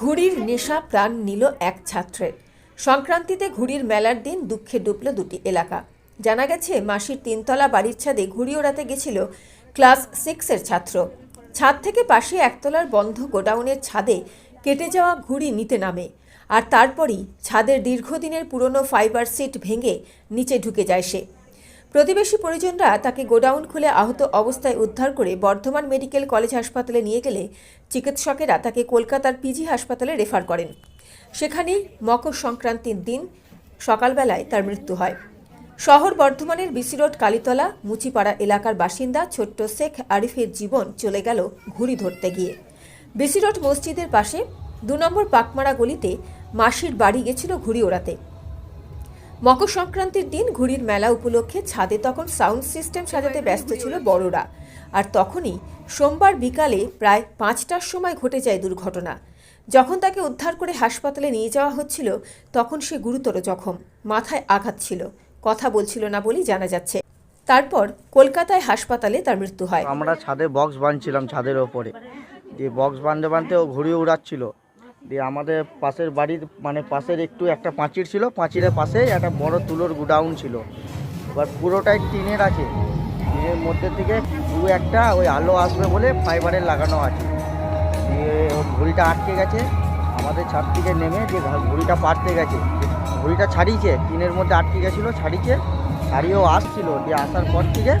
ঘুড়ির নেশা প্রাণ নিল এক ছাত্রের। সংক্রান্তিতে ঘুড়ির মেলার দিন দুঃখে ডুবল দুটি এলাকা। জানা গেছে, মাসির তিনতলা বাড়ির ছাদে ঘুড়ি ওড়াতে গেছিল ক্লাস সিক্সের ছাত্র। ছাদ থেকে পাশে একতলার বন্ধ গোডাউনের ছাদে কেটে যাওয়া ঘুড়ি নিতে নামে। আর তারপরই ছাদের দীর্ঘদিনের পুরনো ফাইবার সিট ভেঙে নিচে ঢুকে যায় সে। প্রতিবেশী পরিজনরা তাকে গোডাউন খুলে আহত অবস্থায় উদ্ধার করে বর্ধমান মেডিকেল কলেজ হাসপাতালে নিয়ে গেলে চিকিৎসকেরা তাকে কলকাতার পিজি হাসপাতালে রেফার করেন। সেখানে মকর সংক্রান্তির দিন সকালবেলায় তার মৃত্যু হয়। শহর বর্ধমানের বিসি রোড, কালীতলা, মুচিপাড়া এলাকার বাসিন্দা ছোট্ট শেখ আরিফের জীবন চলে গেল ঘুড়ি ধরতে গিয়ে। বিসি রোড মসজিদের পাশে দু নম্বর পাকমারা গলিতে মাসির বাড়ি গেছিল ঘুড়ি ওড়াতে। মকর সংক্রান্তির দিন ঘুড়ির মেলা উপলক্ষে ছাদে তখন সাউন্ড সিস্টেম সাজাতে ব্যস্ত ছিল বড়রা। আর তখনই সোমবার বিকালে প্রায় পাঁচটার সময় ঘটে যায় দুর্ঘটনা। যখন তাকে উদ্ধার করে হাসপাতালে নিয়ে যাওয়া হচ্ছিল, তখন সে গুরুতর জখম, মাথায় আঘাত ছিল। কথা বলছিল না বলেই জানা যাচ্ছে। তারপর কলকাতায় হাসপাতালে তার মৃত্যু হয়। আমরা ছাদে বক্স বাঁধছিলাম ছাদের ওপরে। দিয়ে বক্স বাঁধতে বাঁধতে ও ঘুড়ি উড়াচ্ছিল। দিয়ে আমাদের পাশের বাড়ির মানে পাশের একটু একটা পাঁচির ছিল, পাঁচিরের পাশে একটা বড় তুলোর গুডাউন ছিল। এবার পুরোটাই টিনের আছে। টিনের মধ্যে থেকে দু একটা ওই আলো আসবে বলে ফাইবারের লাগানো আছে। দিয়ে ঘুড়িটা আটকে গেছে। আমাদের ছাদ থেকে নেমে যে ঘড়িটা পাড়তে গেছে। ঘড়িটা ছাড়িয়েছে, টিনের মধ্যে আটকে গেছিল, ছাড়িয়েছে, ছাড়িয়েও আসছিল। দিয়ে আসার পর থেকে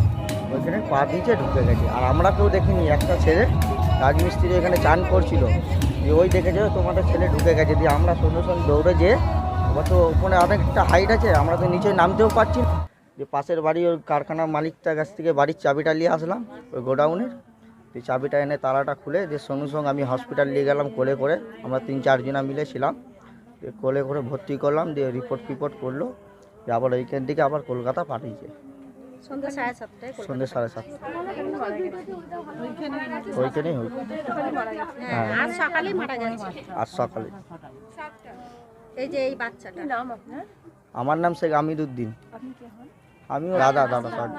ওইখানে পা দিয়েছে, ঢুকে গেছে। আর আমরা কেউ দেখিনি, একটা ছেলে রাজমিস্ত্রি এখানে চান করছিল। যে ওই দেখেছে তোমাদের ছেলে ঢুকে গেছে। দিয়ে আমরা সঙ্গে সঙ্গে দৌড়ে যেয়ে এবার তো ওখানে অনেকটা হাইট আছে, আমরা তো নিচে নামতেও পারছি না। যে পাশের বাড়ি ওই কারখানার মালিকটার কাছ থেকে বাড়ির চাবিটা নিয়ে আসলাম, ওই গোডাউনের। দিয়ে চাবিটা এনে তালাটা খুলে দিয়ে সঙ্গে সঙ্গে আমি হসপিটাল নিয়ে গেলাম কোলে করে। আমরা তিন চারজনা মিলে ছিলাম। কোলে করে ভর্তি করলাম, দিয়ে রিপোর্ট ফিপোর্ট করল। দিয়ে আবার ওইখান থেকে আবার কলকাতা পাঠিয়েছে। সন্ধ্যা সাড়ে সাতটায়। সন্ধ্যে সাড়ে সাতটা ওইখানেই হই হ্যাঁ আজ সকালেই মারা গেছে। আজ সকালে। এই যে এই বাচ্চাটা। নাম আপনার? আমার নাম শেখ আমিরুদ্দিন আপনি কে হন? আমিও দাদা দাদা সরি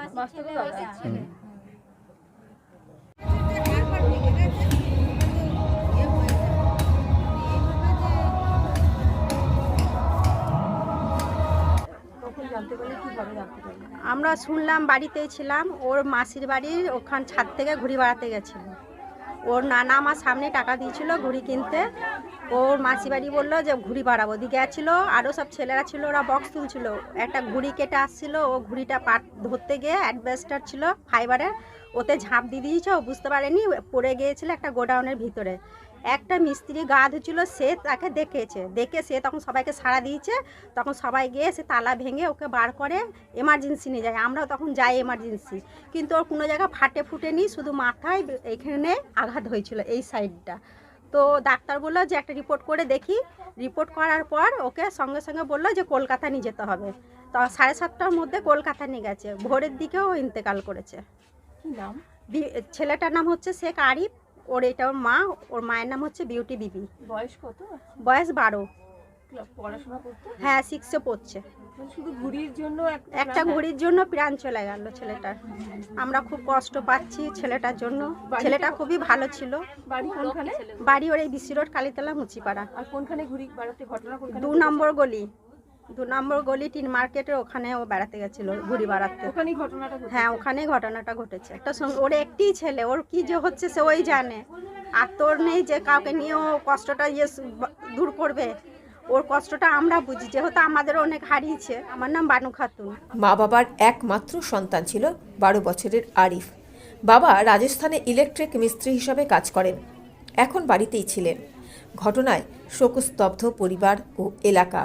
জানতে পারলে জানতে আমরা শুনলাম বাড়িতেই ছিলাম, ওর মাসির বাড়ির ওখান ছাদ থেকে ঘুড়ি বাড়াতে গেছিল। ওর নানা আমার সামনে টাকা দিয়েছিল ঘুড়ি কিনতে। ওর মাসি বাড়ি বলল যে, ঘুড়ি বাড়াবো। দিয়ে গেছিল আরও সব ছেলেরা ছিল, ওরা বক্স তুলছিল। একটা ঘুড়ি কেটে আসছিল, ও ঘুড়িটা পাট ধরতে গিয়ে অ্যাডভেস্টার ছিল ফাইবারের ওতে ঝাঁপ দিয়ে দিয়েছে, ও বুঝতে পারেনি, পড়ে গিয়েছিল একটা গোডাউনের ভিতরে। একটা মিস্ত্রি গা ধুছিল সে তাকে দেখেছে। দেখে সে তখন সবাইকে সাড়া দিয়েছে। তখন সবাই গিয়ে সে তালা ভেঙে ওকে বার করে এমার্জেন্সি নিয়ে যায়। আমরাও তখন যাই এমার্জেন্সি কিন্তু ওর কোনো জায়গা ফাটে ফুটেনি শুধু মাথায় এখানে আঘাত হয়েছিল এই সাইডটা তো ডাক্তার বলল যে একটা রিপোর্ট করে দেখি। রিপোর্ট করার পর ওকে সঙ্গে সঙ্গে বলল যে কলকাতা নিয়ে যেতে হবে। তো সাড়ে সাতটার মধ্যে কলকাতা নিয়ে গেছে। ভোরের দিকেও ইন্তেকাল করেছে। নাম? ছেলেটার নাম হচ্ছে শেখ আরিফ। ওর এটা ওর মা ওর মায়ের নাম হচ্ছে বিউটি বিবি বয়স কত? বয়স বারো। পড়াশোনা করতো? হ্যাঁ সিক্সে পড়ছে। মানে শুধু ঘুড়ির জন্য একটা ঘুড়ির জন্য প্রাণ চলে গেল ছেলেটার। আমরা খুব কষ্ট পাচ্ছি ছেলেটার জন্য। ছেলেটা খুবই ভালো ছিল। বাড়ি ওর এই রোড কালীতলা মুচিপাড়া। আর কোনখানে ঘুড়ি ঘটনা দু নম্বর গলি। দু নম্বর গলি টিন মার্কেটে ওখানে ও বেড়াতে গেছিল ঘুড়ি বাড়াতে। হ্যাঁ ওখানেই ঘটনাটা ঘটেছে। একটা সঙ্গে ওর একটিই ছেলে ওর কি যে হচ্ছে সে ওই জানে। আর তোর নেই যে কাউকে নিয়ে ও কষ্টটা ইয়ে দূর করবে ওর কষ্টটা আমরা বুঝি। যেহেতু আমাদের অনেক হারিয়েছে। আমার নাম বানু খাতুন। মা বাবার একমাত্র সন্তান ছিল বারো বছরের আরিফ। বাবা রাজস্থানে ইলেকট্রিক মিস্ত্রি হিসাবে কাজ করেন। এখন বাড়িতেই ছিলেন। ঘটনায় শোকস্তব্ধ পরিবার ও এলাকা।